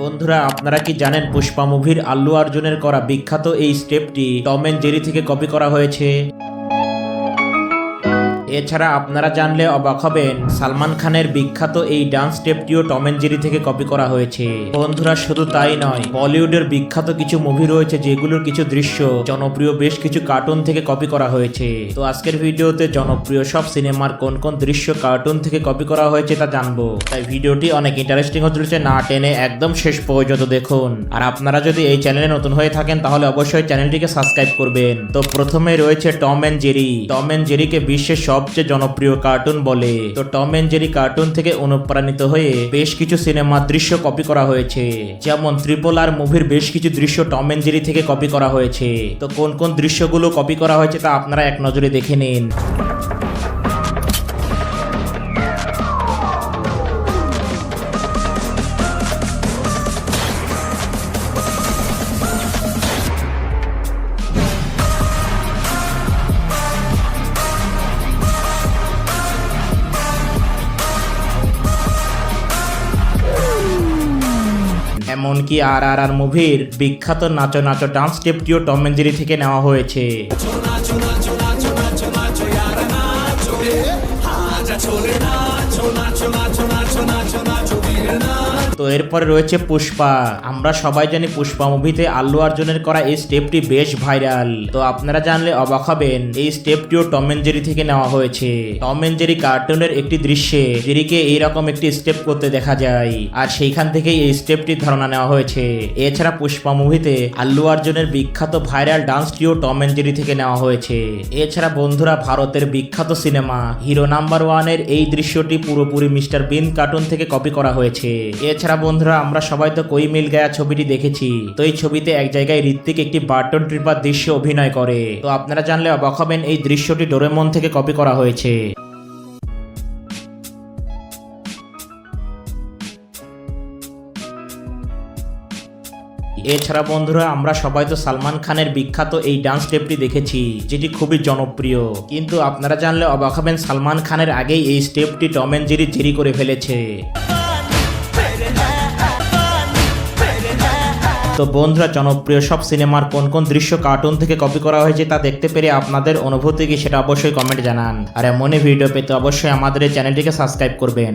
বন্ধুরা, আপনারা কি জানেন পুষ্পা মুভির আল্লু অর্জুনের করা বিখ্যাত এই স্টেপটি টম অ্যান্ড জেরি থেকে কপি করা হয়েছে? এছাড়া আপনারা জানলে অবাক হবেন, সালমান খানের বিখ্যাত এই ডান্স স্টেপটিও টম এন্ড জেরি থেকে কপি করা হয়েছে। বন্ধুরা, শুধু তাই নয়, বলিউডের বিখ্যাত কিছু মুভি রয়েছে যেগুলোর কিছু দৃশ্য জনপ্রিয় বেশ কিছু কার্টুন থেকে কপি করা হয়েছে। তো আজকের ভিডিওতে জনপ্রিয় সব সিনেমার কোন কোন দৃশ্য কার্টুন থেকে কপি করা হয়েছে তা জানব। তাই ভিডিওটি অনেক ইন্টারেস্টিং হতে চলেছে, না টেনে একদম শেষ পর্যন্ত দেখুন। আর আপনারা যদি এই চ্যানেলে নতুন হয়ে থাকেন, তাহলে অবশ্যই চ্যানেলটিকে সাবস্ক্রাইব করবেন। তো প্রথমে রয়েছে Tom and Jerry. Tom and জেরিকে বিশ্বের সবচেয়ে জনপ্রিয় কার্টুন বলে। তো টম এন্ড জেরি কার্টুন থেকে অনুপ্রাণিত হয়ে বেশ কিছু সিনেমার দৃশ্য কপি করা হয়েছে। যেমন ত্রিপল আর মুভির বেশ কিছু দৃশ্য টম এন্ড জেরি থেকে কপি করা হয়েছে। তো কোন কোন দৃশ্যগুলো কপি করা হয়েছে তা আপনারা এক নজরে দেখে নিন। এমনকি আর আর আর মুভির বিখ্যাত নাচো নাচো ডান্স স্টেপটিও টম এন্ড জেরি থেকে নেওয়া হয়েছে। তো এরপরে রয়েছে পুষ্পা। আমরা সবাই জানি পুষ্পা মুভিতে আল্লু অর্জুনের করা এই স্টেপটি বেশ ভাইরাল। তো আপনারা জানলে অবাক হবেন, এই স্টেপটিও টম এন্ড জেরি থেকে নেওয়া হয়েছে। টম এন্ড জেরি কার্টুনের একটি দৃশ্যে জেরিকে এইরকম একটি স্টেপ করতে দেখা যায়, আর সেইখান থেকেই এই স্টেপটির ধারণা নেওয়া হয়েছে। এছাড়া পুষ্পা মুভিতে আল্লু অর্জুনের বিখ্যাত ভাইরাল ডান্সটিও টম এন্ড জেরি থেকে নেওয়া হয়েছে। এছাড়া বন্ধুরা, ভারতের বিখ্যাত সিনেমা হিরো নাম্বার ওয়ানের এই দৃশ্যটি পুরোপুরি মিস্টার বিন কার্টুন থেকে কপি করা হয়েছে। এছাড়া বন্ধুরা, আমরা সবাই তো কই মিল গায়া ছবিটি দেখেছি। তো এই ছবিতে এক জায়গায় ঋত্বিক একটি বার্টন ট্রিপার দৃশ্য অভিনয় করে। তো আপনারা জানলে অবাক হবেন, এই দৃশ্যটি ডোরেমন থেকে কপি করা হয়েছে। এছাড়া বন্ধুরা, আমরা সবাই তো সালমান খানের বিখ্যাত এই ডান্স স্টেপটি দেখেছি, যেটি খুবই জনপ্রিয়। কিন্তু আপনারা জানলে অবাক হবেন, সালমান খানের আগেই এই স্টেপটি টম এন্ড জেরি জেরি করে ফেলেছে। তো বন্ধুরা, জনপ্রিয় সব সিনেমার কোন কোন দৃশ্য কার্টুন থেকে কপি করা হয়েছে তা দেখতে পেরে আপনাদের অনুভূতি কি সেটা অবশ্যই কমেন্ট জানান। আর এমনই ভিডিও পেতে অবশ্যই আমাদের চ্যানেলটিকে সাবস্ক্রাইব করবেন।